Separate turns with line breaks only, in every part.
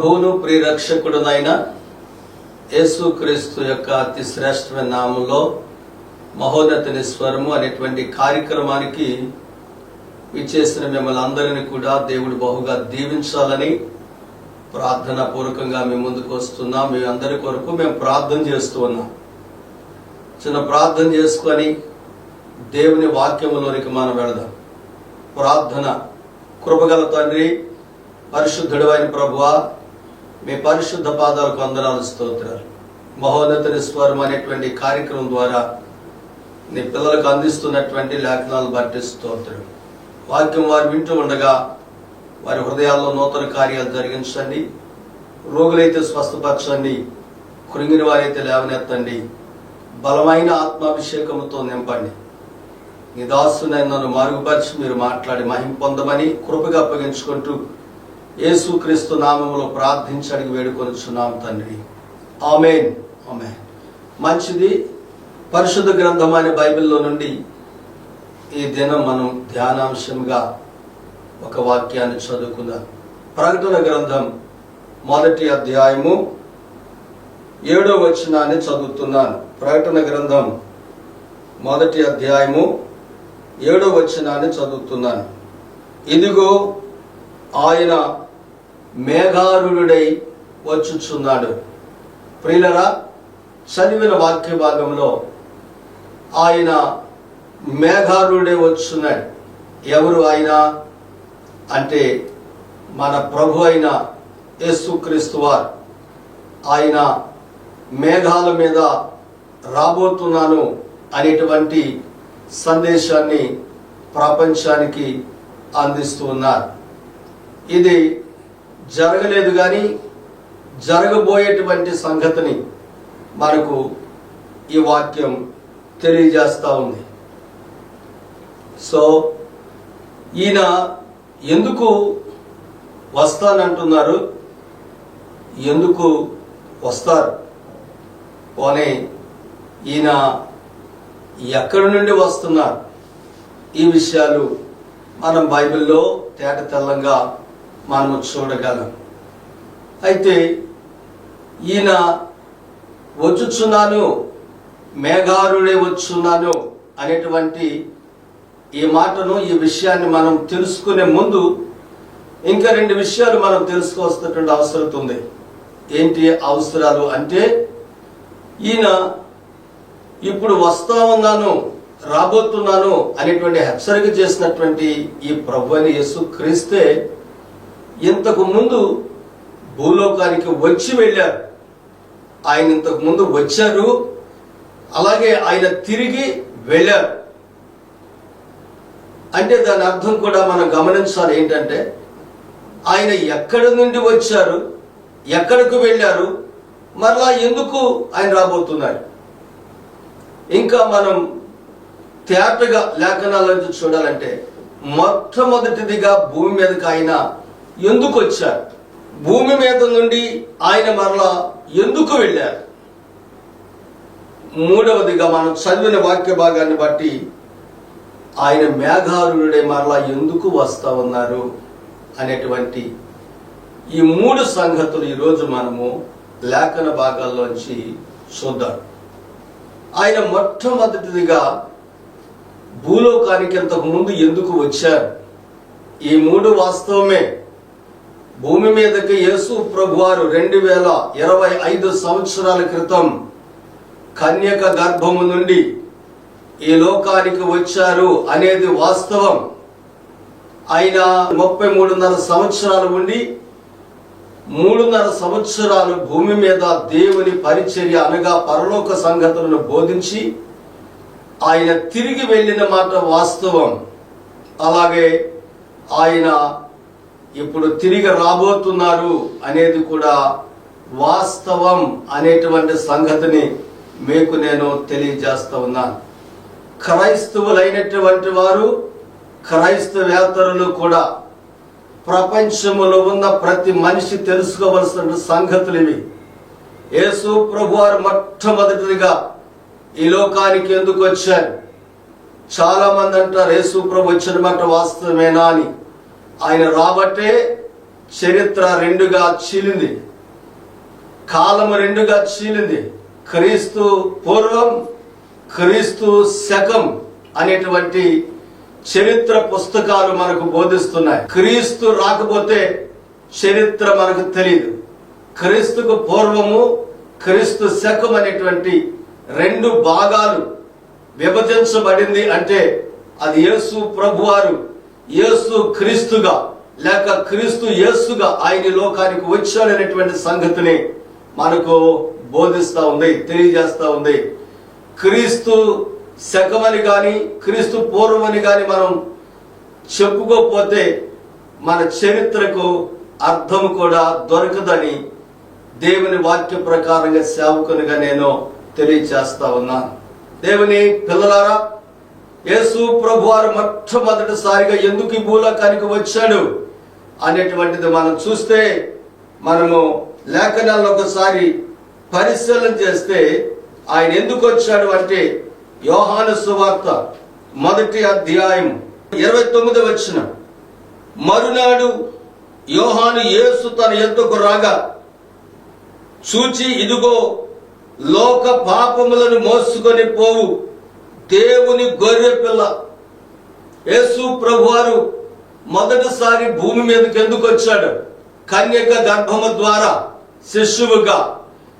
ప్రభువును ప్రియరక్షకుడునైన యేసుక్రీస్తు యొక్క అతి శ్రేష్టమైన నామంలో మహోన్నతని స్వరము అనేటువంటి కార్యక్రమానికి ఇచ్చేసిన మిమ్మల్ని అందరినీ కూడా దేవుడు బహుగా దీవించాలని ప్రార్థన పూర్వకంగా మేము ముందుకు వస్తున్నాం మీ అందరి కొరకు మేము ప్రార్థన చేస్తూ ఉన్నాం. చిన్న ప్రార్థన చేసుకొని దేవుని వాక్యములోనికి మనం వెళదాం. ప్రార్థన. కృపగల తండ్రి పరిశుద్ధుడు అయిన ప్రభువా మీ పరిశుద్ధ పాదాలకు వందనాలు స్తోత్రాలు. మహోన్నతుని స్వరం అనేటువంటి కార్యక్రమం ద్వారా నీ పిల్లలకు అందిస్తున్నటువంటి లేఖనాలు బట్టి స్తోత్రం. వాక్యం వారు వింటూ ఉండగా వారి హృదయాల్లో నూతన కార్యాలు జరిగించండి. రోగులైతే స్వస్థపరచండి. కృంగిన వారైతే లేవనెత్తండి. బలమైన ఆత్మాభిషేకంతో నింపండి. నీ దాసునైన నన్ను మరుగుపరిచి మీరు మాట్లాడి మహిం పొందమని కృపగా అప్పగించుకుంటూ యేసుక్రీస్తు నామంలో ప్రార్థించడానికి వేడుకొనిచున్నాం తండ్రి. ఆమెన్. ఆమెన్. మంచిది పరిశుద్ధ గ్రంథం అనే బైబిల్లో నుండి ఈ దినం మనం ధ్యానాంశంగా ఒక వాక్యాన్ని చదువుకుందాం. ప్రకటన గ్రంథం మొదటి అధ్యాయము ఏడో వచనాన్ని చదువుతున్నాను. ప్రకటన గ్రంథం మొదటి అధ్యాయము ఏడో వచనాన్ని చదువుతున్నాను. ఇదిగో ఆయన మేఘారుడై వచ్చుచున్నాడు. ప్రియులరా చదివిన వాక్య భాగంలో ఆయన మేఘారుడే వచ్చున్నాడు ఎవరు ఆయన? అంటే మన ప్రభు అయిన యేసుక్రీస్తు వారు. ఆయన మేఘాల మీద రాబోతున్నాను అనేటువంటి సందేశాన్ని ప్రపంచానికి అందిస్తూ ఉన్నారు. ఇది జరగలేదు కానీ జరగబోయేటువంటి సంగతిని మనకు ఈ వాక్యం తెలియజేస్తూ ఉంది. సో ఈయన ఎందుకు వస్తానంటున్నారు? ఎందుకు వస్తారు? పోనీ ఈయన ఎక్కడి నుండి వస్తున్నారు? ఈ విషయాలు మనం బైబిల్లో తేట తెల్లంగా మనము చూడగలం. అయితే ఈయన వచ్చుచున్నాను మేఘారుడే వచ్చున్నాను అనేటువంటి ఈ మాటను ఈ విషయాన్ని మనం తెలుసుకునే ముందు ఇంకా రెండు విషయాలు మనం తెలుసుకోవాల్సినటువంటి అవసరం ఉంది. ఏంటి అవసరాలు అంటే ఈయన ఇప్పుడు వస్తా ఉన్నాను రాబోతున్నాను అనేటువంటి హెచ్చరిక చేసినటువంటి ఈ ప్రభు అని యేసు క్రీస్తే ఇంతకు ముందు భూలోకానికి వచ్చి వెళ్ళారు. ఆయన ఇంతకు ముందు వచ్చారు. అలాగే ఆయన తిరిగి వెళ్ళారు. అంటే దాని అర్థం కూడా మనం గమనించాలి ఏంటంటే ఆయన ఎక్కడి నుండి వచ్చారు ఎక్కడికి వెళ్ళారు మరలా ఎందుకు ఆయన రాబోతున్నారు? ఇంకా మనం తేటగా లేఖనాలను చూడాలంటే మొట్టమొదటిదిగా భూమి మీదకి ఆయన ఎందుకు వచ్చారు? భూమి మీద నుండి ఆయన మరలా ఎందుకు వెళ్ళారు? మూడవదిగా మనం చదివిన వాక్య భాగాన్ని బట్టి ఆయన మేఘారుడే మరలా ఎందుకు వస్తా ఉన్నారు అనేటువంటి ఈ మూడు సంగతులు ఈరోజు మనము లేఖన భాగాల్లోంచి చూద్దాం. ఆయన మొట్టమొదటిదిగా భూలోకానికి ఇంతకు ముందు ఎందుకు వచ్చారు? ఈ మూడు వాస్తవమే. భూమి మీదకి యేసు ప్రభువారు రెండు వేల ఇరవై ఐదు సంవత్సరాల క్రితం కన్యక గర్భము నుండి ఈ లోకానికి వచ్చారు అనేది వాస్తవం. ఆయన ముప్పై మూడున్నర సంవత్సరాలు ఉండి మూడున్నర సంవత్సరాలు భూమి మీద దేవుని పరిచర్య అనగా పరలోక సంగతులను బోధించి ఆయన తిరిగి వెళ్ళిన మాట వాస్తవం. అలాగే ఆయన ఇప్పుడు తిరిగి రాబోతున్నారు అనేది కూడా వాస్తవం అనేటువంటి సంగతిని మీకు నేను తెలియజేస్తా ఉన్నాను. క్రైస్తవులైనటువంటి వారు క్రైస్తవేతరులు కూడా ప్రపంచంలో ఉన్న ప్రతి మనిషి తెలుసుకోవలసిన సంగతులు ఇవి. యేసు ప్రభు వారు మొట్టమొదటిగా ఈ లోకానికి ఎందుకు వచ్చారు? చాలా మంది అంటారు యేసు ప్రభు వచ్చిన మాట వాస్తవమేనా? అని. ఆయన రాబట్టే చరిత్ర రెండుగా చీలింది. కాలము రెండుగా చీలింది. క్రీస్తు పూర్వం క్రీస్తు శకం అనేటువంటి చరిత్ర పుస్తకాలు మనకు బోధిస్తున్నాయి. క్రీస్తు రాకపోతే చరిత్ర మనకు తెలియదు. క్రీస్తుకు పూర్వము క్రీస్తు శకం అనేటువంటి రెండు భాగాలు విభజించబడింది అంటే అది యేసు ప్రభువారు యేసు క్రీస్తుగా లేక క్రీస్తు యేసుగా ఆయన లోకానికి వచ్చాడనేటువంటి సంగతిని మనకు బోధిస్తా ఉంది తెలియజేస్తా ఉంది. క్రీస్తు శకమని కానీ క్రీస్తు పూర్వమని కానీ మనం చెప్పుకోకపోతే మన చరిత్రకు అర్థం కూడా దొరకదని దేవుని వాక్య ప్రకారంగా సేవకునిగా నేను తెలియచేస్తా ఉన్నాను. దేవుని పిల్లలారా యేసు ప్రభువారు మొట్టమొదటిసారిగా ఎందుకు ఈ భూలోకానికి వచ్చాడు అనేటువంటిది మనం చూస్తే మనము లేఖనాలను ఒకసారి పరిశీలన చేస్తే ఆయన ఎందుకు వచ్చాడు అంటే యోహాను సువార్త మొదటి అధ్యాయం ఇరవై తొమ్మిది వచ్చిన మరునాడు యోహాను యేసు తన ఎద్దుకు రాగా చూచి ఇదిగో లోక పాపములను మోసుకొని పోవు. దేవుని గొర్రె పిల్ల. యేసు ప్రభువారు మొదటిసారి భూమి మీదకి ఎందుకు వచ్చాడు? కన్యక గర్భము ద్వారా శిశువుగా.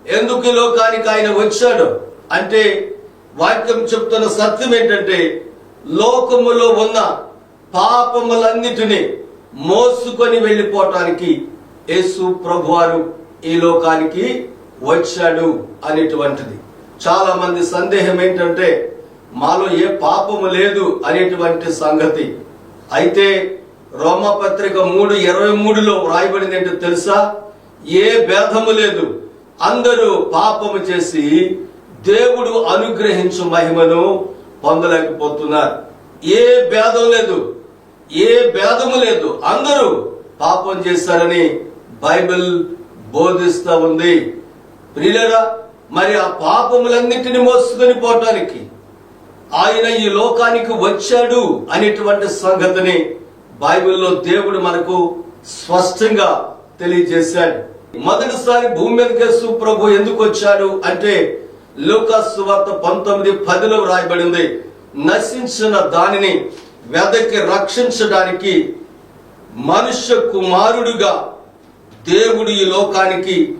ఎందుకు ఈ లోకానికి ఆయన వచ్చాడు? అంటే వాక్యం చెప్తున్న సత్యం ఏంటంటే లోకములో ఉన్న పాపములన్నిటినీ మోసుకొని వెళ్ళిపోవటానికి యేసు ప్రభువారు ఈ లోకానికి వచ్చాడు అనేటువంటిది. చాలా మంది సందేహం ఏంటంటే మాలో ఏ పాపము లేదు అనేటువంటి సంగతి. అయితే రోమపత్రిక మూడు ఇరవై మూడులో వ్రాయబడింది ఏంటో తెలుసా? ఏ భేదము లేదు. అందరూ పాపము చేసి దేవుడు అనుగ్రహించు మహిమను పొందలేకపోతున్నారు. ఏ భేదం లేదు. ఏ భేదము లేదు. అందరూ పాపం చేశారని బైబిల్ బోధిస్తా ఉంది. ప్రియులరా మరి ఆ పాపములన్నిటిని మోసుకొని పోవటానికి ఆయన ఈ లోకానికి వచ్చాడు అనేటువంటి సంగతిని బైబిల్లో దేవుడు మనకు స్పష్టంగా తెలియజేశాడు. మొదటిసారి భూమి మీదకి సుప్రభు ప్రభు ఎందుకు వచ్చాడు అంటే లూకాస్ వార్త పంతొమ్మిది పదిలో వ్రాయబడింది. నశించిన దానిని వెదకి రక్షించడానికి మనుష్య కుమారుడుగా దేవుడు ఈ లోకానికి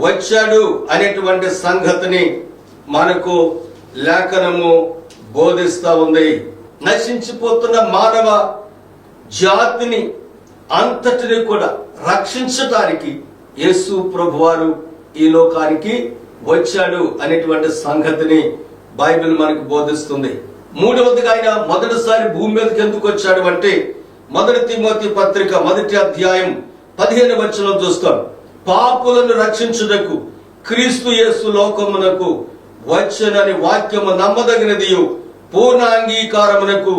వచ్చాడు అనేటువంటి సంగతిని మనకు లేఖనము బోధిస్తా ఉంది. నశించిపోతున్న మానవ జాతిని అంతటిని కూడా రక్షించటానికి యేసు ప్రభువారు ఈ లోకానికి వచ్చాడు అనేటువంటి సంగతిని బైబిల్ మనకు బోధిస్తుంది. మూడవదిగా ఆయన మొదటిసారి భూమి మీదకి ఎందుకు వచ్చాడు అంటే మొదటి తిమోతి పత్రిక మొదటి అధ్యాయం పదిహేను వచనం చూస్తాం. పాపులను రక్షించుటకు క్రీస్తు యేసు లోకమునకు వచ్చనని వాక్యము నమ్మదగినది పూర్ణ అంగీకారమునకు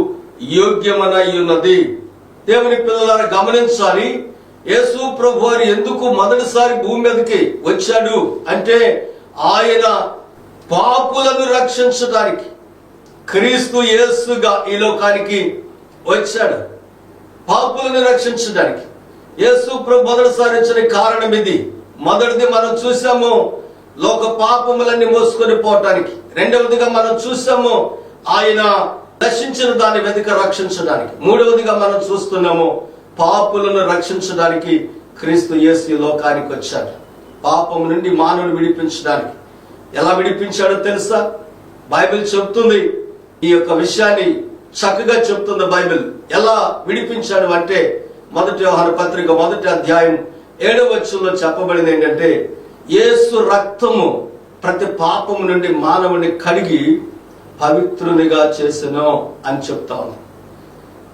యోగ్యమనయ్యున్నది. దేవుని పిల్లలను గమనించాలి యేసు ప్రభు వారు ఎందుకు మొదటిసారి భూమి మీదకి వచ్చాడు అంటే ఆయన పాపులను రక్షించడానికి క్రీస్తు యేసుగా ఈ లోకానికి వచ్చాడు. పాపులను రక్షించడానికి యేసు ప్రభు మొదటిసారి వచ్చిన కారణం ఇది. మొదటిది మనం చూసాము లోక పాపములన్నీ మోసుకొని పోవటానికి. రెండవదిగా మనం చూసాము ఆయన దర్శించిన దాన్ని వెతిక రక్షించడానికి. మూడవదిగా మనం చూస్తున్నాము పాపులను రక్షించడానికి క్రీస్తు యేసు లోకానికి వచ్చాడు. పాపం నుండి మానవుని విడిపించడానికి. ఎలా విడిపించాడో తెలుసా? బైబిల్ చెప్తుంది ఈ యొక్క విషయాన్ని చక్కగా చెప్తుంది బైబిల్. ఎలా విడిపించాడు అంటే మొదటి వ్యవహార పత్రిక మొదటి అధ్యాయం ఏడవ వచ్చంలో చెప్పబడింది ఏంటంటే యేసు రక్తము ప్రతి పాపము నుండి మానవుని కడిగి పవిత్రునిగా చేసెను అని చెప్తా ఉంది.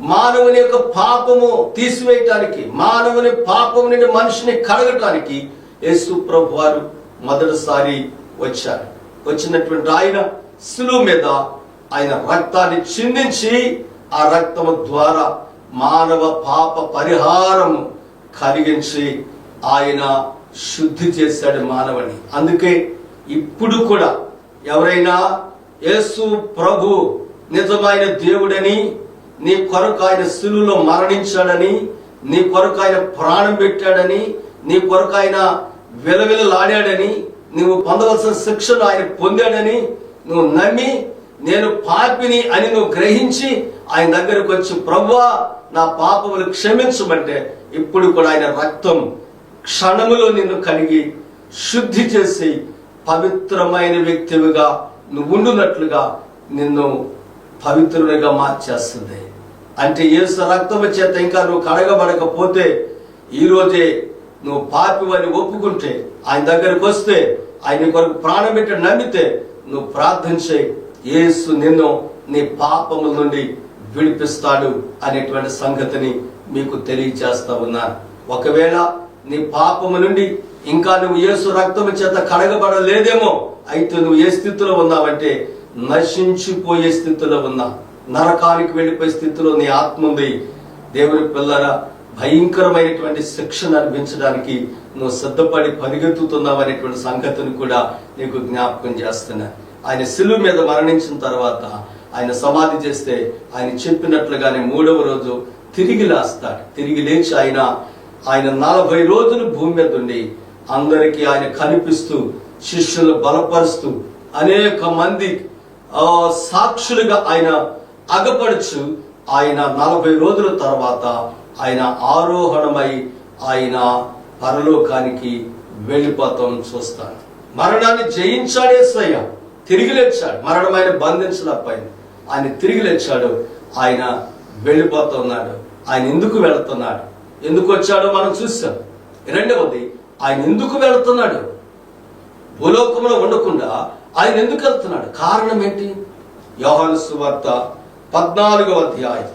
మానవుని యొక్క పాపము తీసివేయటానికి మానవుని పాపము నుండి మనిషిని కడగటానికి యేసు ప్రభు వారు మొదటిసారి వచ్చారు. వచ్చినటువంటి ఆయన శిలువ మీద ఆయన రక్తాన్ని చిందించి ఆ రక్తము ద్వారా మానవ పాప పరిహారము కలిగించి ఆయన శుద్ధి చేశాడు మానవుని. అందుకే ఇప్పుడు కూడా ఎవరైనా యేసు ప్రభు నిజమైన దేవుడని నీ కొరకు ఆయన శిలువలో మరణించాడని నీ కొరకు ఆయన ప్రాణం పెట్టాడని నీ కొరకు ఆయన విలవిలలాడాడని నువ్వు పొందవలసిన శిక్షను ఆయన పొందాడని నువ్వు నమ్మి నేను పాపిని అని నువ్వు గ్రహించి ఆయన దగ్గరకు వచ్చి ప్రవ్వా నా పాపములు క్షమించమంటే ఇప్పుడు కూడా ఆయన రక్తం క్షణములో నిన్ను కలిగి శుద్ధి చేసి పవిత్రమైన వ్యక్తివిగా నువ్వు ఉండునట్లుగా నిన్ను పవిత్రునిగా మార్చేస్తుంది. అంటే యేసు రక్తము చేత ఇంకా నువ్వు కడగబడకపోతే ఈరోజే నువ్వు నువ్వు పాపివని ఒప్పుకుంటే ఆయన దగ్గరకు వస్తే ఆయన కొరకు ప్రాణం పెట్టి నమ్మితే నువ్వు ప్రార్థించే యేసు నిన్ను నీ పాపముల నుండి విడిపిస్తాడు అనేటువంటి సంగతిని మీకు తెలియజేస్తా ఉన్నాను ఒకవేళ నీ పాపము నుండి ఇంకా నువ్వు యేసు రక్తము చేత కడగబడలేదేమో అయితే నువ్వు ఏ స్థితిలో ఉన్నావంటే నశించిపోయే స్థితిలో ఉన్నా. నరకానికి వెళ్ళిపోయే స్థితిలో నీ ఆత్మ ఉంది. దేవుని పిల్లరా భయంకరమైనటువంటి శిక్షను అనిపించడానికి నువ్వు సిద్ధపడి పరిగెత్తుతున్నావు అనేటువంటి సంగతిని కూడా నీకు జ్ఞాపకం చేస్తున్నా. ఆయన సిలువు మీద మరణించిన తర్వాత ఆయన సమాధి చేస్తే ఆయన చెప్పినట్లుగానే మూడవ రోజు తిరిగి లేస్తాడు. తిరిగి లేచి ఆయన ఆయన నలభై రోజులు భూమి మీద ఉండి అందరికీ ఆయన కనిపిస్తూ శిష్యులు బలపరుస్తూ అనేక మంది సాక్షులుగా ఆయన అగపడుచు ఆయన నలభై రోజుల తర్వాత ఆయన ఆరోహణమై ఆయన పరలోకానికి వెళ్ళిపోతాం చూస్తాను మరణాన్ని జయించాడేసయ్య తిరిగి లేచాడు. మరణం ఆయన బంధించలేకపోయింది. ఆయన తిరిగి లేచాడు. ఆయన వెళ్ళిపోతున్నాడు. ఆయన ఎందుకు వెళుతున్నాడు? ఎందుకు వచ్చాడో మనం చూసాం రెండవది ఆయన ఎందుకు వెళుతున్నాడు? భూలోకంలో ఉండకుండా ఆయన ఎందుకు వెళ్తున్నాడు? కారణం ఏంటి? యోహాను సువార్త పద్నాలుగో అధ్యాయం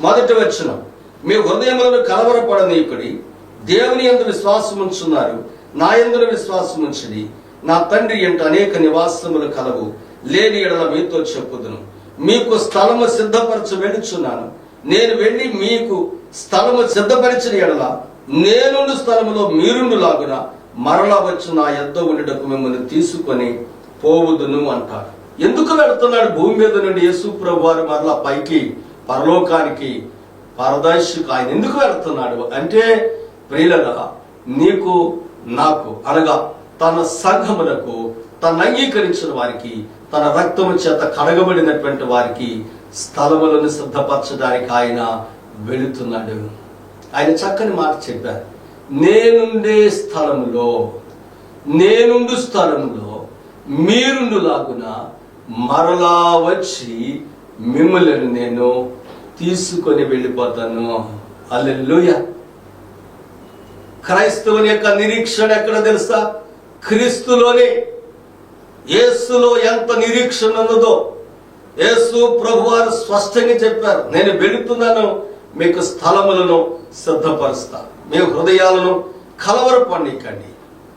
మొదటి వచ్చిన మీ హృదయములను కలవరపడనీయుకుడి దేవుని ఎందు విశ్వాసం ఉంచున్నారు. నా ఎందున విశ్వాసం ఉంచుడి. నా తండ్రి ఎంట అనేక నివాసములు కలవు. లేని ఎడల మీతో చెప్పుదును. మీకు స్థలము సిద్ధపరచ వెడుచున్నాను నేను వెళ్ళి మీకు స్థలము సిద్ధపరిచిన ఎడల నేనుండు స్థలములో మీరుండు లాగున మరలా వచ్చి నా ఎద్ద ఉండుటకు మిమ్మల్ని తీసుకొని పోవుదును అంటాడు. ఎందుకు వెళుతున్నాడు? భూమి మీద నుండి యేసు ప్రభు వారు మరలా పైకి పరలోకానికి పరదర్శకు ఆయన ఎందుకు వెళుతున్నాడు? అంటే ప్రియులగా నీకు నాకు అనగా తన సంఘమునకు తన అంగీకరించిన వారికి తన రక్తము చేత కడగబడినటువంటి వారికి స్థలములను సిద్ధపరచడానికి ఆయన వెళుతున్నాడు. ఆయన చక్కని మాట చెప్పారు. నేనుండే స్థలములో నేనుండు స్థలంలో మీరుండు లాగున మరలా వచ్చి మిమ్మల్ని నేను తీసుకొని వెళ్ళిపోతాను. అల్లెలుయ క్రైస్తవుని యొక్క నిరీక్షణ ఎక్కడ తెలుసా? క్రీస్తులోనే. యేసులో ఎంత నిరీక్షణ ఉన్నదో యేసు ప్రభు వారు స్పష్టంగా చెప్పారు. నేను వెళుతున్నాను మీకు స్థలములను సిద్ధపరుస్తా. మీ హృదయాలను కలవరపడికండి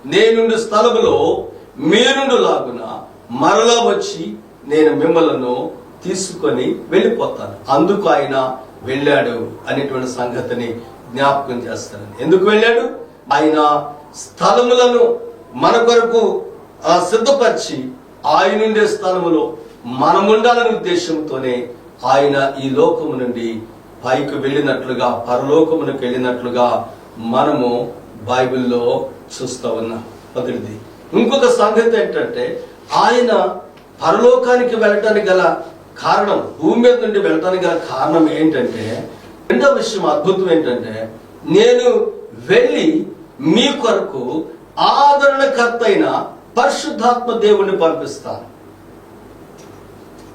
నేనుండి స్థలములో మీరుండు లాగున మరలా వచ్చి నేను మిమ్మలను తీసుకొని వెళ్ళిపోతాను. అందుకు ఆయన వెళ్ళాడు అనేటువంటి సంగతిని జ్ఞాపకం చేస్తాను. ఎందుకు వెళ్ళాడు? ఆయన స్థలములను మన కొరకు ఆ, సిద్ధపరిచి ఆయనుండే స్థలములో మనముండాలనే ఉద్దేశంతోనే ఆయన ఈ లోకము నుండి పైకి వెళ్ళినట్లుగా పరలోకమునకు వెళ్ళినట్లుగా మనము బైబిల్లో చూస్తా ఉన్నాం. మొదటిది. ఇంకొక సంగతి ఏంటంటే ఆయన పరలోకానికి వెళ్ళటానికి గల కారణం భూమి మీద నుండి వెళ్ళటానికి గల కారణం ఏంటంటే రెండవ విషయం అద్భుతం ఏంటంటే నేను వెళ్ళి మీ కొరకు ఆదరణకర్త అయిన పరిశుద్ధాత్మ దేవుణ్ణి పంపిస్తాను.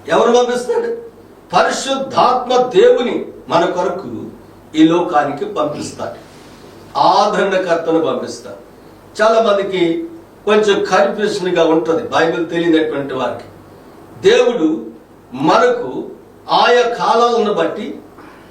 ఎవరు పంపిస్తాడు? పరిశుద్ధాత్మ దేవుని మన కొరకు ఈ లోకానికి పంపిస్తాడు. ఆదరణకర్తను పంపిస్తాడు. చాలా మందికి కొంచెం కన్ఫ్యూషన్గా ఉంటుంది బైబిల్ తెలియనటువంటి వారికి. దేవుడు మనకు ఆయా కాలాలను బట్టి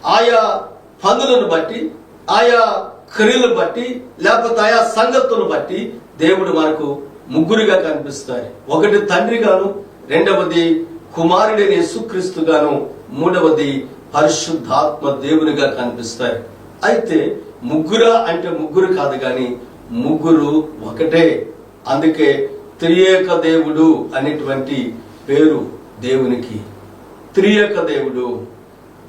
ఆయా పనులను బట్టి ఆయా క్రియలు బట్టి లేకపోతే ఆయా సంగతులను బట్టి దేవుడు మనకు ముగ్గురుగా కనిపిస్తాయి ఒకటి తండ్రిగాను రెండవది కుమారుడైన యేసుక్రీస్తుగాను మూడవది పరిశుద్ధాత్మ దేవునిగా కనిపిస్తాయి. అయితే ముగ్గురా అంటే ముగ్గురు కాదు కానీ ముగ్గురు ఒకటే. అందుకే త్రియేక దేవుడు అనేటువంటి పేరు దేవునికి. త్రియేక దేవుడు.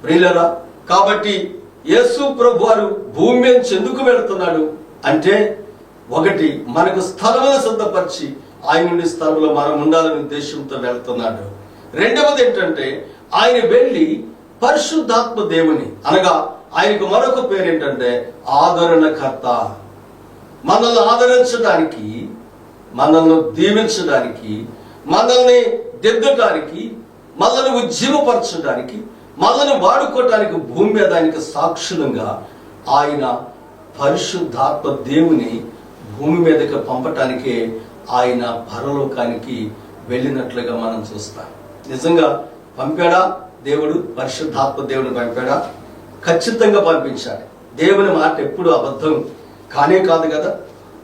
ప్రియులరా కాబట్టి యేసు ప్రభు వారు భూమి మీద ఎందుకు వెళుతున్నాడు అంటే ఒకటి మనకు స్థలమును సిద్ధపరిచి ఆయన నుండి స్థలంలో మనం ఉండాలనే ఉద్దేశంతో వెళుతున్నాడు. రెండవది ఏంటంటే ఆయన వెళ్ళి పరిశుద్ధాత్మ దేవుని అనగా ఆయనకు మరొక పేరు ఏంటంటే ఆదరణకర్త. మనల్ని ఆదరించడానికి మనల్ని దీవించడానికి మనల్ని దిద్దడానికి మనల్ని ఉజ్జీవపరచడానికి మనల్ని వాడుకోవటానికి భూమి మీద దానికి సాక్షులంగా ఆయన పరిశుద్ధాత్మ దేవుని భూమి మీదకి పంపటానికే ఆయన పరలోకానికి వెళ్ళినట్లుగా మనం చూస్తాం. నిజంగా పంపాడా? దేవుడు పరిశుద్ధాత్మ దేవుని పంపాడా? ఖచ్చితంగా పంపించాడు దేవుని మాట ఎప్పుడు అబద్ధం కానే కాదు కదా?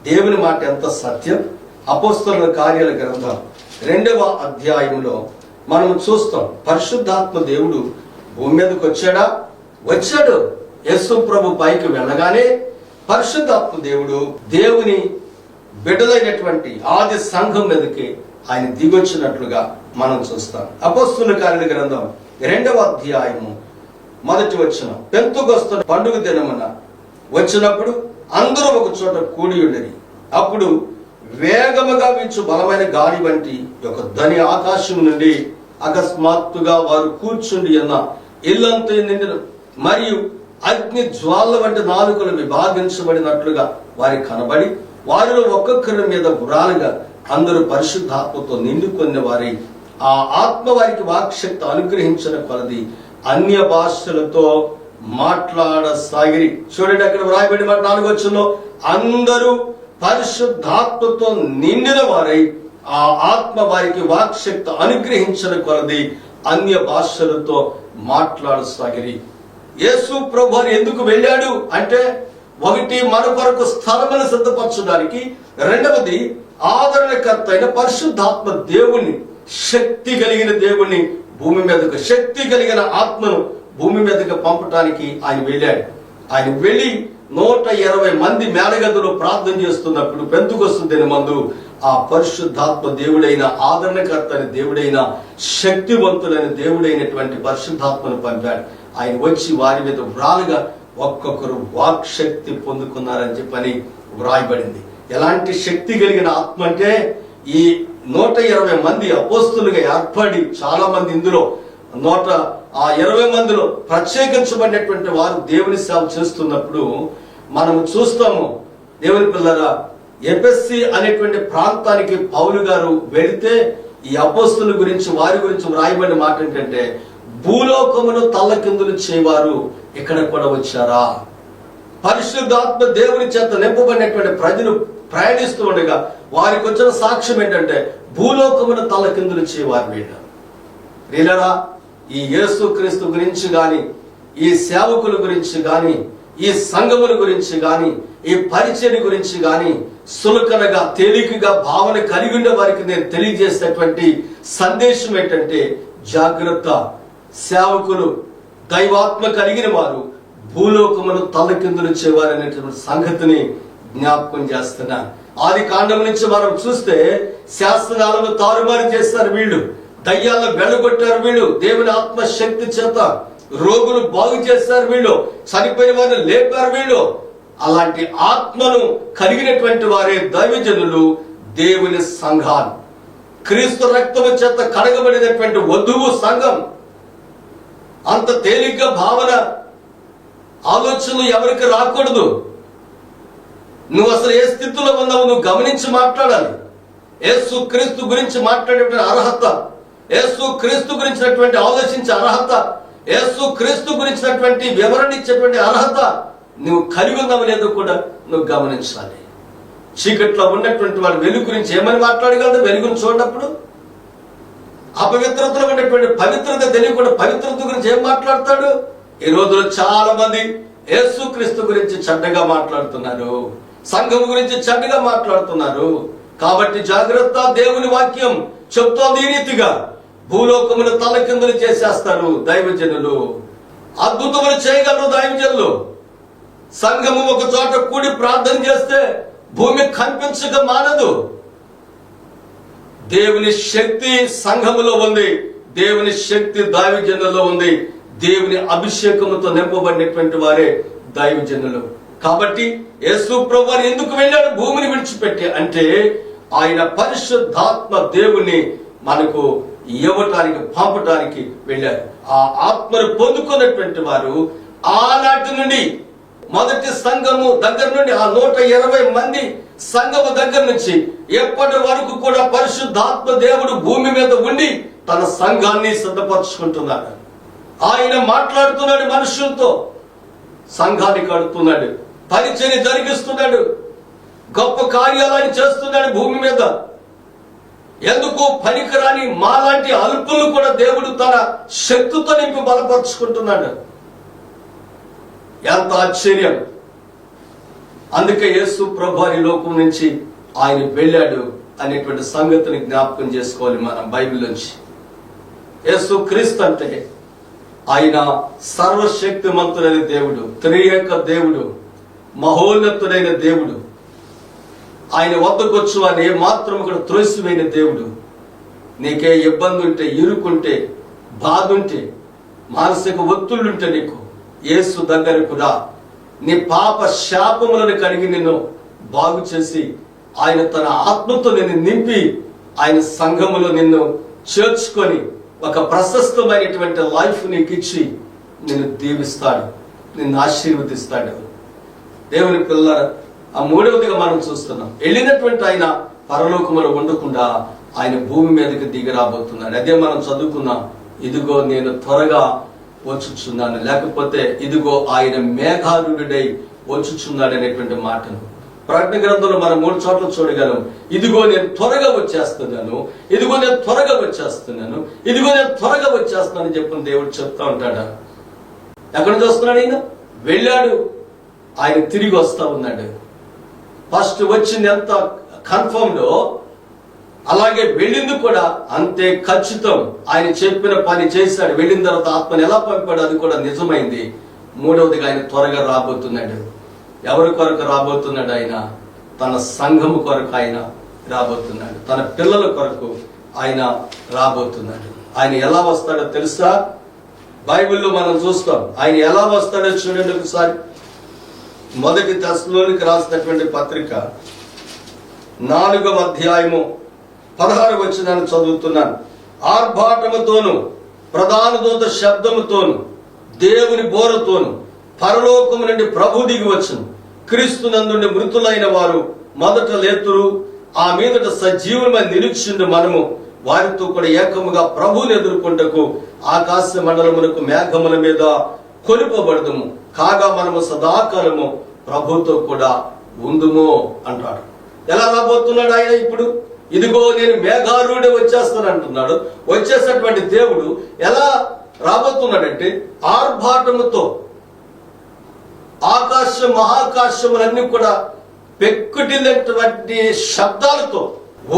దేవుని మాట ఎంత సత్యం? అపోస్తల కార్యాల గ్రంథం రెండవ అధ్యాయంలో మనం చూస్తాం పరిశుద్ధాత్మ దేవుడు భూమి మీదకి వచ్చాడా? వచ్చాడు. యేసు ప్రభు పైకి వెళ్ళగానే పరిశుద్ధాత్మ దేవుడు దేవుని బిడ్డలైనటువంటి ఆది సంఘం మీదకి ఆయన దిగొచ్చినట్లుగా మనం చూస్తాం. అపస్తుల కార్యుల గ్రంథం రెండవ అధ్యాయము మొదటి వచ్చిన పెంతుకొస్తున్న పండుగ దినమున వచ్చినప్పుడు అందరూ ఒక చోట కూడి ఉండని అప్పుడు వేగముగా వీచు బలమైన గాలి వంటి ఒక ధని ఆకాశం నుండి అకస్మాత్తుగా వారు కూర్చుండి అన్న ఇల్లంతా నిండిన మరియు అగ్ని జ్వాల వంటి నాలుకలు విభాగించబడినట్లుగా వారికి కనబడి వారిలో ఒక్కొక్కరి మీద గురాలుగా అందరూ పరిశుద్ధాత్మతో నిండుకున్న వారి ఆ ఆత్మ వారికి వాక్శక్తి అనుగ్రహించిన కొలది అన్య భాషలతో మాట్లాడసాగిరి. చూడండి అక్కడ వ్రాయబడి మాట నాలుగు వచ్చంలో అందరూ పరిశుద్ధాత్మతో నిండిన వారై ఆ ఆత్మ వారికి వాక్శక్తి అనుగ్రహించిన కొలది అన్య భాషలతో మాట్లాడసాగిరి. యేసు ప్రభు ఎందుకు వెళ్ళాడు? అంటే ఒకటి మరొకరకు కొరకు స్థలమును సిద్ధపరచడానికి రెండవది ఆదరణకర్త అయిన పరిశుద్ధాత్మ దేవుణ్ణి శక్తి కలిగిన దేవుణ్ణి భూమి మీదకు శక్తి కలిగిన ఆత్మను భూమి మీదకు పంపటానికి ఆయన వెళ్ళాడు. ఆయన వెళ్ళి నూట ఇరవై మంది మేడగదులు ప్రార్థన చేస్తున్నప్పుడు పెంతుకొస్తుంది మందు ఆ పరిశుద్ధాత్మ దేవుడైన ఆదరణకర్త అయిన దేవుడైన శక్తివంతుడైన దేవుడైనటువంటి పరిశుద్ధాత్మను పంపాడు. ఆయన వచ్చి వారి మీద వ్రాలుగా ఒక్కొక్కరు వాక్ శక్తి పొందుకున్నారని చెప్పని వ్రాయబడింది. ఎలాంటి శక్తి కలిగిన ఆత్మ అంటే ఈ నూట ఇరవై మంది అపోస్తులుగా ఏర్పడి చాలా మంది ఇందులో నూట ఆ ఇరవై మందిలో ప్రత్యేకించబడినటువంటి వారు దేవుని సేవ చేస్తున్నప్పుడు మనం చూస్తాము దేవుని పిల్లరా ఎపిఎస్సి అనేటువంటి ప్రాంతానికి పౌలు గారు వెళితే ఈ అపోస్తుల గురించి వారి గురించి వ్రాయబడిన మాట ఏంటంటే భూలోకమును తల్లకిందులు చేయవారు ఇక్కడ కూడా వచ్చారా? పరిశుద్ధాత్మ దేవుని చేత నింపబడినటువంటి ప్రజలు ప్రయాణిస్తూ ఉండగా వారికి వచ్చిన సాక్ష్యం ఏంటంటే భూలోకమును తల్లకిందులు వారు వీళ్ళు ప్రియులరా ఈ యేసు క్రీస్తు గురించి గాని ఈ సేవకుల గురించి గాని ఈ సంఘముల గురించి గాని ఈ పరిచయం గురించి గాని సులకనగా తేలికగా భావన కలిగి ఉండే వారికి నేను తెలియజేసినటువంటి సందేశం ఏంటంటే జాగ్రత్త. సేవకులు దైవాత్మ కలిగిన వారు భూలోకమును తలకిందులు అనేటువంటి సంగతిని జ్ఞాపకం చేస్తున్నాను ఆది కాండం నుంచి మనం చూస్తే శాస్త్రాలను తారుమారు చేస్తారు వీళ్ళు. దయ్యాలను వెళ్ళగొట్టారు వీళ్ళు. దేవుని ఆత్మ శక్తి చేత రోగులు బాగు చేస్తారు వీళ్ళు. చనిపోయిన వారిని లేపారు వీళ్ళు. అలాంటి ఆత్మను కలిగినటువంటి వారే దైవజనులు దేవుని సంఘాలు. క్రీస్తు రక్తము చేత కడగబడినటువంటి వధువు సంఘం అంత తేలిగ్గా భావన ఆలోచనలు ఎవరికి రాకూడదు. నువ్వు అసలు ఏ స్థితిలో ఉన్నావు నువ్వు గమనించి మాట్లాడాలి. యేసు క్రీస్తు గురించి మాట్లాడేటువంటి అర్హత యేసు క్రీస్తు గురించినటువంటి ఆలోచించే అర్హత యేసు క్రీస్తు గురించినటువంటి వివరణ ఇచ్చేటువంటి అర్హత నువ్వు కలిగి ఉన్నావు లేదో కూడా నువ్వు గమనించాలి. చీకట్లో ఉన్నటువంటి వాడు వెలుగు గురించి ఏమని మాట్లాడగలదు వెలుగును చూడటప్పుడు అపవిత్రతలో ఉన్నటువంటి పవిత్రత తెలియకుండా పవిత్రత గురించి ఏం మాట్లాడతాడు? ఈ రోజుల్లో చాలా మంది యేసుక్రీస్తు గురించి చెడ్డగా మాట్లాడుతున్నారు. సంఘం గురించి చెడ్డగా మాట్లాడుతున్నారు. కాబట్టి జాగ్రత్త దేవుని వాక్యం చెప్తోంది ఈ రీతిగా. భూలోకమును తలకిందులు చేసేస్తారు దైవజనులు. అద్భుతములు చేయగలరు దైవజనులు. సంఘము ఒక చోట కూడి ప్రార్థన చేస్తే భూమి కనిపించక మానదు. దేవుని శక్తి సంఘములో ఉంది. దేవుని శక్తి దావిజనుల్లో ఉంది. దేవుని అభిషేకముతో నింపబడినటువంటి వారే దైవజనులు. కాబట్టి యేసు ప్రభు ఎందుకు వెళ్ళాడు? భూమిని విడిచిపెట్టి. అంటే ఆయన పరిశుద్ధాత్మ దేవుని మనకు ఇవ్వటానికి పంపటానికి వెళ్ళారు. ఆ ఆత్మను పొందుకున్నటువంటి వారు ఆనాటి నుండి మొదటి సంఘము దగ్గర నుండి ఆ నూట ఇరవై మంది సంఘము దగ్గర నుంచి ఎప్పటి వరకు కూడా పరిశుద్ధాత్మ దేవుడు భూమి మీద ఉండి తన సంఘాన్ని సిద్ధపరచుకుంటున్నాడు. ఆయన మాట్లాడుతున్నాడు మనుషులతో. సంఘాన్ని కడుతున్నాడు. పరిచయం జరిగిస్తున్నాడు. గొప్ప కార్యాలను చేస్తున్నాడు భూమి మీద. ఎందుకు పనికిరాని మాలాంటి అల్పులు కూడా దేవుడు తన శక్తితో నింపి బలపరుచుకుంటున్నాడు. ఎంత ఆశ్చర్యం! అందుకే యేసు ప్రభు ఈ లోకం నుంచి ఆయన వెళ్ళాడు అనేటువంటి సంగతిని జ్ఞాపకం చేసుకోవాలి మనం బైబిల్ నుంచి యేసు క్రీస్తు అంటే ఆయన సర్వశక్తిమంతుడైన దేవుడు త్రియేక దేవుడు మహోన్నతుడైన దేవుడు. ఆయన వద్దకొచ్చు అని మాత్రం ఇక్కడ త్రోసివైన దేవుడు. నీకే ఇబ్బంది ఉంటే ఇరుకుంటే బాధ ఉంటే మానసిక ఒత్తుళ్ళుంటే నీకు ఏసు దగ్గరకు రా. నీ పాప శాపములను కడిగి నిన్ను బాగు చేసి ఆయన తన ఆత్మతో నిన్ను నింపి ఆయన సంఘములో నిన్ను చేర్చుకొని ఒక ప్రశస్తమైనటువంటి లైఫ్ నీకు ఇచ్చి నిన్ను దీవిస్తాడు నిన్ను ఆశీర్వదిస్తాడు. దేవుని పిల్ల ఆ మూడవదిగా మనం చూస్తున్నాం. వెళ్ళినటువంటి ఆయన పరలోకములో ఉండకుండా ఆయన భూమి మీదకి దిగి రాబోతున్నాడు. అదే మనం చదువుకున్నాం. ఇదిగో నేను త్వరగా వచ్చుచున్నాను లేకపోతే ఇదిగో ఆయన మేఘారుడై వచ్చుచున్నాడు అనేటువంటి మాటను. ప్రకటన గ్రంథంలో మనం మూడు చోట్ల చూడగలం. ఇదిగో నేను త్వరగా వచ్చేస్తున్నాను. ఇదిగో నేను త్వరగా వచ్చేస్తున్నాను. ఇదిగో నేను త్వరగా వచ్చేస్తున్నాను అని చెప్పిన దేవుడు చెప్తా ఉంటాడా? ఎక్కడ చూస్తున్నాడు ఈయన? వెళ్ళాడు. ఆయన తిరిగి వస్తా ఉన్నాడు. ఫస్ట్ వచ్చింది ఎంత? కన్ఫర్మ్డ్ అలాగే వెళ్ళింది కూడా అంతే ఖచ్చితం. ఆయన చెప్పిన పని చేశాడు. వెళ్ళిన తర్వాత ఆత్మని ఎలా పంపాడు? అది కూడా నిజమైంది. మూడవదిగా ఆయన త్వరగా రాబోతున్నాడు. ఎవరి కొరకు రాబోతున్నాడు ఆయన? తన సంఘము కొరకు ఆయన రాబోతున్నాడు. తన పిల్లల కొరకు ఆయన రాబోతున్నాడు. ఆయన ఎలా వస్తాడో తెలుసా? బైబిల్లో మనం చూస్తాం. ఆయన ఎలా వస్తాడో చూడండి ఒకసారి. మొదటి దశలోనికి రాసినటువంటి పత్రిక నాలుగవ అధ్యాయము పదహారు వచ్చినాన్ని చదువుతున్నాను. ఆర్భాటముతోను ప్రధాన దూత శబ్దముతోను దేవుని బోరతోను పరలోకము నుండి ప్రభు దిగి వచ్చును. క్రీస్తు నందుండి మృతులైన వారు మొదట లేతురు ఆ మీదట సజీవులమై నిరీక్షిండు మనము వారితో కూడా ఏకముగా ప్రభువుని ఎదుర్కొంటకు ఆకాశ మండలమునకు మేఘముల మీద కొనిపోబడదుము కాగా మనము సదాకాలము ప్రభుతో కూడా ఉందుము అంటాడు. ఎలా రాబోతున్నాడు ఆయన ఇప్పుడు? ఇదిగో నేను మేఘారుడే వచ్చేస్తాను అంటున్నాడు. వచ్చేసినటువంటి దేవుడు ఎలా రాబోతున్నాడంటే ఆర్భాటముతో ఆకాశం మహాకాశములన్నీ కూడా పెక్కుటినటువంటి శబ్దాలతో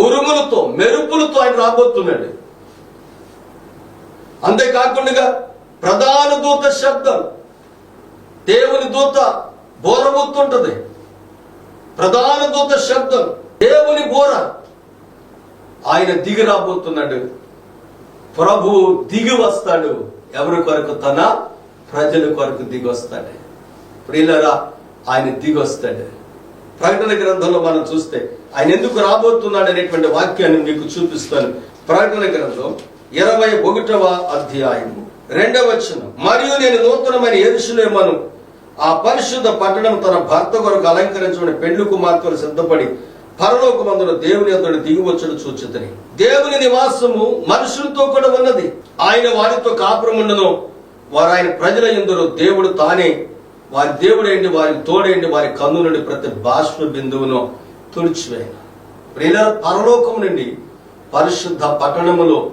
ఉరుములతో మెరుపులతో ఆయన రాబోతున్నాడు. అంతేకాకుండా ప్రధాన దూత శబ్దం దేవుని దూత బోరబోతుంటది ప్రధాన దూత శబ్దం దేవుని బోర ఆయన దిగి రాబోతున్నాడు ప్రభు దిగి వస్తాడు ఎవరి కొరకు? తన ప్రజల కొరకు దిగి వస్తాడు ప్రియులరా ఆయన దిగి వస్తాడు ప్రకటన గ్రంథంలో మనం చూస్తే ఆయన ఎందుకు రాబోతున్నాడు అనేటువంటి వాక్యాన్ని మీకు చూపిస్తాను. ప్రకటన గ్రంథం ఇరవై ఒకటవ అధ్యాయము. రెండవ వచనం. మరియు నేను నూతనమైన ఎరుసలేమను ఆ పరిశుద్ధ పట్టణం తన భర్త కొరకు అలంకరించబడి పెళ్ళి కుమార్తెలు సిద్ధపడి పరలోకమందున దేవుని అందరు దిగువచ్చును చూచితని దేవుని నివాసము మనుషులతో కూడా ఉన్నది. ఆయన వారితో కాపురముండను వారు ఆయన ప్రజల ఎందులో దేవుడు తానే. వారి దేవుడేంటి వారి తోడేంటి వారి కన్ను నుండి ప్రతి బాష్ప బిందువును తుడిచివేయన. ప్రియుల పరలోకం నుండి పరిశుద్ధ పట్టణములో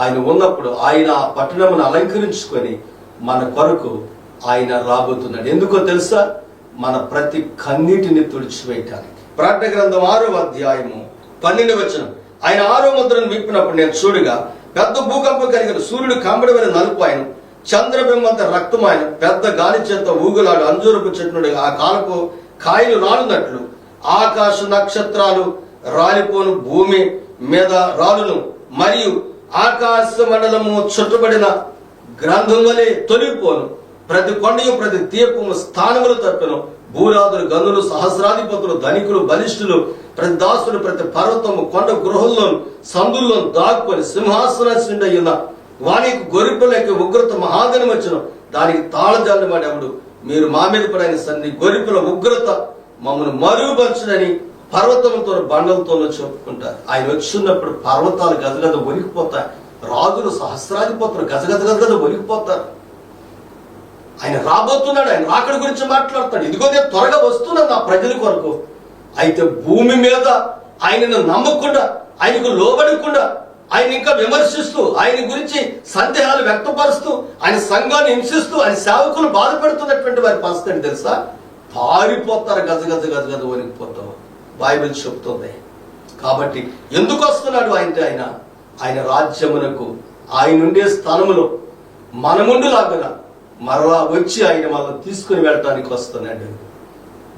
ఆయన ఉన్నప్పుడు ఆయన ఆ పట్టణమును అలంకరించుకొని మన కొరకు ఆయన రాబోతున్నాడు. ఎందుకో తెలుసా? మన ప్రతి కన్నీటిని తుడిచివేయటానికి. ప్రకటన గ్రంథం ఆరో అధ్యాయము పన్నెండు వచ్చిన ఆయన ఆరో ముద్రను విప్పినప్పుడు నేను చూడగా పెద్ద భూకంపం కలిగిన సూర్యుడు కంబడి మీద నలుపు ఆయన చంద్రబింబంత రక్తం ఆయన పెద్ద గాలి చేత ఊగులాడు అంజూరపు చెట్టునుడు ఆ కాలపు కాయలు రాలునట్లు ఆకాశ నక్షత్రాలు రాలిపోను భూమి మీద రాలును. మరియు ఆకాశ మండలము చుట్టబడిన గ్రంథం వలె తొలిపోను ప్రతి కొండయు ప్రతి తీర్పు స్థానములు తప్పెను. భూరాదులు గనులు సహస్రాధిపతులు ధనికులు బలిష్ఠులు ప్రతి దాసులు ప్రతి పర్వతము కొండ గృహంలో సందుల్లో దాక్కుని సింహాసన వానికి గొరిపిలకి ఉగ్రత మహాదని వచ్చిన. దానికి తాళజాలని వాడెవడు. మీరు మా మీద పడిన సన్ని గొరిపుల ఉగ్రత మమ్మల్ని మరుగుపరచునని పర్వతంతో బండలతో చెప్పుకుంటారు. ఆయన వచ్చినప్పుడు పర్వతాలు గదగద వణికిపోతాయి రాజులు సహస్రాధిపతులు గజగజ గజగజ వణికిపోతారు ఆయన రాబోతున్నాడు ఆయన రాకడి గురించి మాట్లాడతాడు ఇదిగో నేను త్వరగా వస్తున్నాను నా ప్రజల కొరకు. అయితే భూమి మీద ఆయనను నమ్మకుండా ఆయనకు లోబడకుండా ఆయన ఇంకా విమర్శిస్తూ ఆయన గురించి సందేహాలు వ్యక్తపరుస్తూ ఆయన సంఘాన్ని హింసిస్తూ ఆయన సేవకులు బాధపడుతున్నటువంటి వారి పరిస్థితి తెలుసా? పారిపోతారు గజ గజ గజ గజ వణికిపోతాం బైబిల్ చెప్తుంది. కాబట్టి ఎందుకు వస్తున్నాడు ఆయన? ఆయన ఆయన రాజ్యమునకు ఆయనుండే స్థానములో మనముండు లాగున మరలా వచ్చి ఆయన వాళ్ళని తీసుకుని వెళ్ళటానికి వస్తున్నాడు.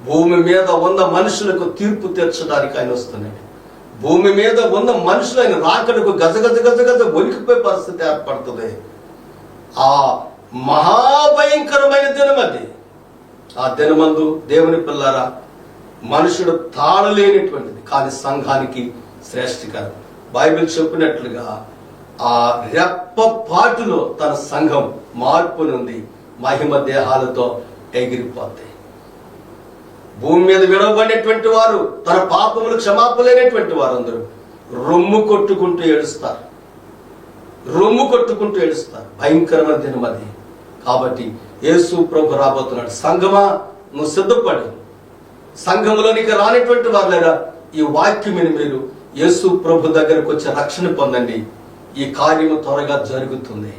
భూమి మీద ఉన్న మనుషులకు తీర్పు తీర్చడానికి ఆయన వస్తున్నాడు. భూమి మీద ఉన్న మనుషులు ఆయన రాకడకు గజగజ గజగజ వణికిపోయే పరిస్థితి ఏర్పడుతుంది. ఆ మహాభయంకరమైన దినం అది. ఆ దినమందు దేవుని పిల్లారా మనుషుడు తాళలేనిటువంటిది కానీ సంఘానికి శ్రేష్ఠకరం. బైబిల్ చెప్పినట్లుగా ఆ రెప్ప పాటులో తన సంఘం మార్పునుంది. మహిమ దేహాలతో ఎగిరిపోతాయి. భూమి మీద విడవబడినటువంటి వారు తన పాపములు క్షమాపలేనటువంటి వారు అందరూ రొమ్ము కొట్టుకుంటూ ఏడుస్తారు. రొమ్ము కొట్టుకుంటూ ఏడుస్తారు. భయంకరమైన దినం అది. కాబట్టి యేసు ప్రభు రాబోతున్నాడు. సంఘమా నువ్వు సిద్ధపడి. సంఘములోనికి రానటువంటి వారు లేదా ఈ వాక్యమిని మీరు యేసు ప్రభు దగ్గరకు వచ్చి రక్షణ పొందండి. ఈ కార్యము త్వరగా జరుగుతుంది.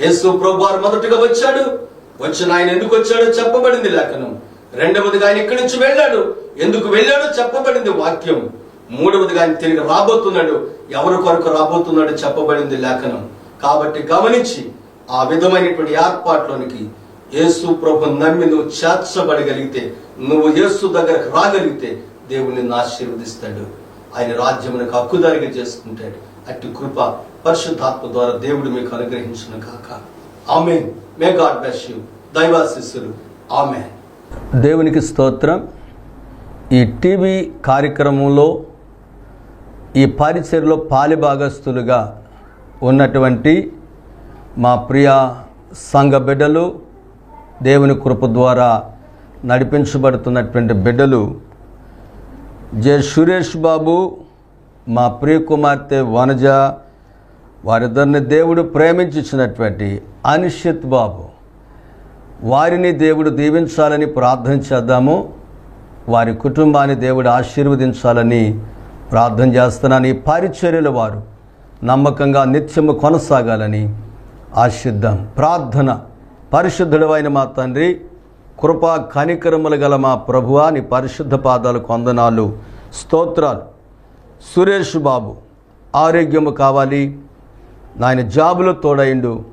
యేసు ప్రభు వారు మొదటగా వచ్చాడు. వచ్చిన ఆయన ఎందుకు వచ్చాడో చెప్పబడింది లేఖనం. రెండవదిగా ఆయన ఇక్కడి నుంచి వెళ్ళాడు. ఎందుకు వెళ్ళాడో చెప్పబడింది వాక్యం. మూడవదిగా ఆయన తిరిగి రాబోతున్నాడు. ఎవరి కొరకు రాబోతున్నాడు చెప్పబడింది లేఖనం. కాబట్టి గమనించి ఆ విధమైనటువంటి ఏర్పాట్లోనికి యేసు ప్రభు నమ్మి నువ్వు చేర్చబడగలిగితే నువ్వు యేసు దగ్గరకు రాగలిగితే దేవుడు ఆశీర్వదిస్తాడు. ఆయన రాజ్యమునకు హక్కుదారిగా చేసుకుంటాడు. అట్టి కృప పరిశుద్ధాత్మ ద్వారా దేవుడు మీకు అనుగ్రహించిన కాక ఆమె మే గాడ్ బ్లెస్ యు దైవాశిస్సులు ఆమె
దేవునికి స్తోత్రం. ఈ టీవీ కార్యక్రమంలో ఈ పరిచర్లో పాలిభాగస్తులుగా ఉన్నటువంటి మా ప్రియ సంఘ బిడ్డలు దేవుని కృప ద్వారా నడిపించబడుతున్నటువంటి బిడ్డలు జె సురేష్ బాబు మా ప్రియ కుమార్తె వనజ వారిద్దరిని దేవుడు ప్రేమించినటువంటి అనిషిత్ బాబు. వారిని దేవుడు దీవించాలని ప్రార్థన చేద్దాము. వారి కుటుంబాన్ని దేవుడు ఆశీర్వదించాలని ప్రార్థన చేస్తున్నాను. ఈ పరిచర్యల వారు నమ్మకంగా నిత్యము కొనసాగాలని ఆశిద్దాం. ప్రార్థన పరిశుద్ధుడు అయిన మా తండ్రి కృపా కనికరములు గల మా ప్రభువా నీ పరిశుద్ధ పాదాలు కొందనాలు స్తోత్రాలు. సురేష్ బాబు ఆరోగ్యము కావాలి. నాయన జాబులో తోడయిండు.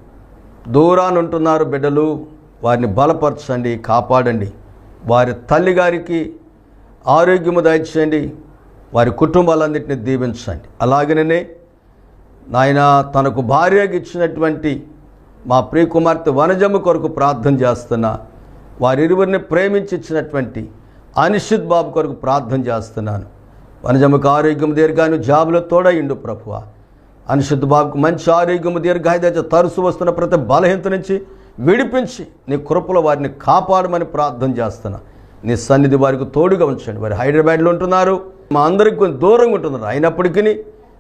దూరాన ఉంటున్నారు బిడ్డలు. వారిని బలపరచండి కాపాడండి. వారి తల్లిగారికి ఆరోగ్యము దయచేయండి. వారి కుటుంబాలన్నింటినీ దీవించండి. అలాగనే నాయన తనకు భార్యగా ఇచ్చినటువంటి మా ప్రియకుమార్తె వనజమ్మ కొరకు ప్రార్థన చేస్తున్నా. వారిరువురిని ప్రేమించి ఇచ్చినటువంటి అనిషిత్ బాబు కొరకు ప్రార్థన చేస్తున్నాను. వనజమ్మకు ఆరోగ్యం దీర్ఘాన్ని జాబులో తోడయిండు ప్రభువ. అనిషిత్ బాబుకు మంచి ఆరోగ్యము దీర్ఘాయుధ తరుసు వస్తున్న ప్రతి బలహీనత నుంచి విడిపించి నీ కృపలో వారిని కాపాడమని ప్రార్థన చేస్తున్నా. నీ సన్నిధి వారికి తోడుగా ఉంచండి. వారు హైదరాబాద్లో ఉంటున్నారు. మా అందరికి కొంచెం దూరంగా ఉంటున్నారు. అయినప్పటికీ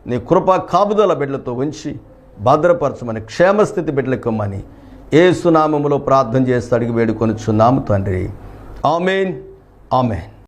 నీ కృప కాపుదల బిడ్డలతో ఉంచి భద్రపరచమని క్షేమస్థితి బిడ్డలకమ్మని ఏ సునామములో ప్రార్థన చేస్తాడికి అడిగి వేడుకొనుచున్నాము తండ్రి. ఆమెన్. ఆమెన్.